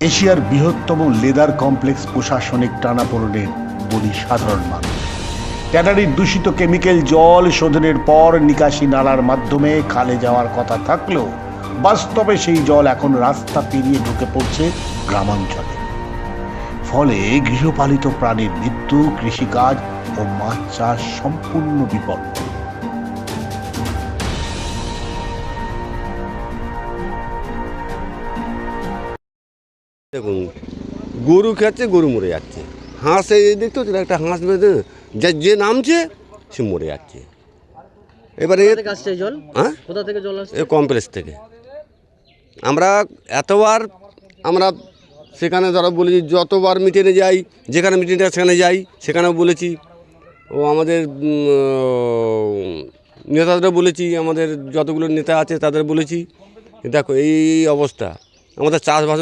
এশিয়ার বৃহত্তম leather complex প্রশাসনিক টানাপোড়েনের বলি সাধারণ মানুষ। ট্যানারির দূষিত কেমিক্যাল জল শোধনের পর নিকাশি নালার মাধ্যমে খালে যাওয়ার কথা থাকলেও বাস্তবে সেই জল এখন রাস্তা পেরিয়ে ঢুকে পড়ছে গ্রামাঞ্চলে। ফলে গৃহপালিত প্রাণীর মৃত্যু, কৃষিকাজ ও মাছ চাষ সম্পূর্ণ বিপন্ন। দেখুন গরু খাচ্ছে গরু মরে যাচ্ছে। হাঁস এই দেখতে হচ্ছে একটা হাঁস বেঁধে যে যে নামছে সে মরে যাচ্ছে। এবারে জল? হ্যাঁ? কোথা থেকে জল আসছে? কমপ্লেক্স থেকে। আমরা এতবার আমরা সেখানে ধরো বলেছি যতবার মিটিংয়ে যাই যেখানে মিটিংটা সেখানে যাই সেখানেও বলেছি। ও আমাদের উম, নেতাদের বলেছি আমাদের যতগুলো নেতা আছে তাদের বলেছি। দেখো এই এই অবস্থা। আমাদের চাষবাস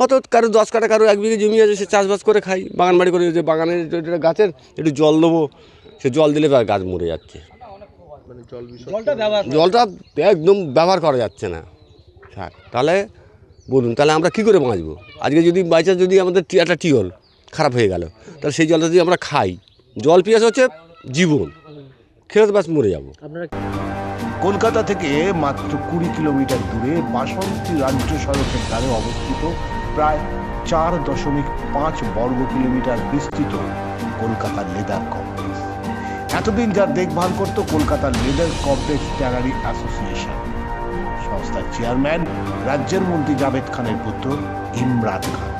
হয়তো কারও দশ কাটা কারও এক বিঘে জমি আছে সে চাষবাস করে খাই বাগান বাড়ি করে যে বাগানের যেটা গাছের একটু জল দেবো সে জল দিলে বা গাছ মরে যাচ্ছে। জলটা একদম ব্যবহার করা যাচ্ছে না। থাক তাহলে বলুন তাহলে আমরা কী করে বাঁচবো? আজকে যদি বাইচান্স যদি আমাদের টি- একটা টিউবওয়েল খারাপ হয়ে গেল তাহলে সেই জলটা যদি আমরা খাই জল পিয়াস হচ্ছে জীবন। খেয়ে তো ব্যাস মরে যাব। কলকাতা থেকে মাত্র কুড়ি কিলোমিটার দূরে বাসন্তী রাজ্য সড়কের ধারে অবস্থিত প্রায় চার দশমিক পাঁচ বর্গ কিলোমিটার বিস্তৃত কলকাতার লেদার কমপ্লেক্স এতদিন যার দেখভাল করত কলকাতার লেদার কমপ্লেক্স ট্যানারি অ্যাসোসিয়েশন সংস্থার চেয়ারম্যান রাজ্যের মন্ত্রী জাভেদ খানের পুত্র ইমরান খান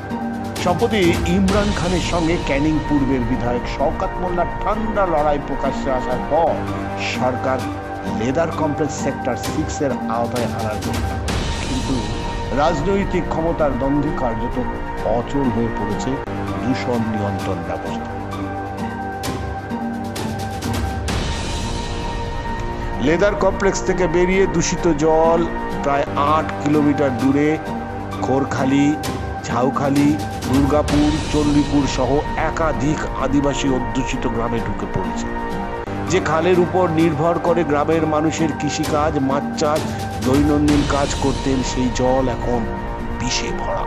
সম্প্রতি ইমরান খানের সঙ্গে ক্যানিং পূর্বের বিধায়ক শওকাত মোল্লার ঠান্ডা লড়াই প্রকাশ্যে আসার পর সরকার লেদার কমপ্লেক্স সেক্টর সিক্স এর আওতায় আনার করে। কিন্তু রাজনৈতিক ক্ষমতার দ্বন্দ্বে কার্যত অচল হয়ে পড়েছে দূষণ নিয়ন্ত্রণ ব্যবস্থা। লেদার কমপ্লেক্স থেকে বেরিয়ে দূষিত জল প্রায় আট কিলোমিটার দূরে খোরখালি, ঝাউখালি, দুর্গাপুর, চণ্ডীপুর সহ একাধিক আদিবাসী অধ্যুষিত গ্রামে ঢুকে পড়েছে। যে খালের উপর নির্ভর করে গ্রামের মানুষের কৃষিকাজ, মাছ চাষ দৈনন্দিন কাজ করতেন সেই জল এখন বিষে ভরা।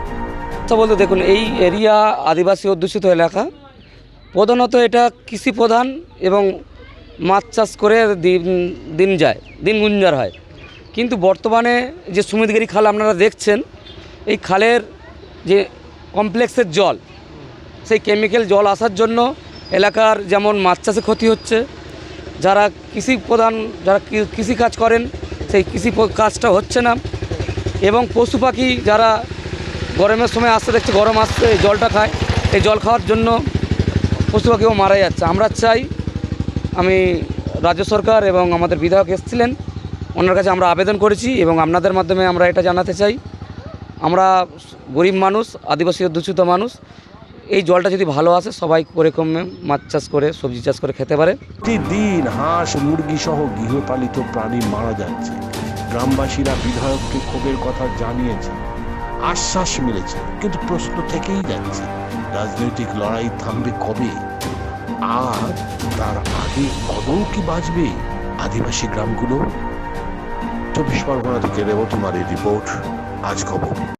আচ্ছা বলতে দেখুন, এই এরিয়া আদিবাসী অধ্যুষিত এলাকা। প্রধানত এটা কৃষি প্রধান এবং মাছ চাষ করে দিন দিন যায়, দিন গুঞ্জার হয়। কিন্তু বর্তমানে যে সুমিতগিরি খাল আপনারা দেখছেন, এই খালের যে কমপ্লেক্সের জল, সেই কেমিক্যাল জল আসার জন্য এলাকার যেমন মাছ চাষে ক্ষতি হচ্ছে, যারা কৃষি প্রধান, যারা কৃষিকাজ করেন সেই কৃষি কাজটা হচ্ছে না। এবং পশু পাখি যারা গরমের সময় আসতে দেখছে, গরম আসতে জলটা খায়, এই জল খাওয়ার জন্য পশু পাখিও মারা যাচ্ছে। আমরা চাই, আমি রাজ্য সরকার এবং আমাদের বিধায়ক এসেছিলেন, ওনার কাছে আমরা আবেদন করেছি এবং আপনাদের মাধ্যমে আমরা এটা জানাতে চাই। আমরা গরিব মানুষ, আদিবাসী অধ্যুষিত মানুষ এই জলটা যদি ভালো আসে, সবাই করে কমে মাছ চাষ করে, সবজি চাষ করে খেতে পারে। প্রতিদিন হাঁস মুরগি সহ গৃহপালিত প্রাণী মারা যাচ্ছে। গ্রামবাসীরা বিধায়ককে ক্ষোভের কথা জানিয়েছে। আশ্বাস মিলেছে, কিন্তু প্রশ্ন থেকেই যাচ্ছে, রাজনৈতিক লড়াই থামবে কবে? আর তার আগে আদৌ কি বাঁচবে আদিবাসী গ্রামগুলো? চব্বিশ পরগনা থেকে রেবতী মারের রিপোর্ট, আজ খবর।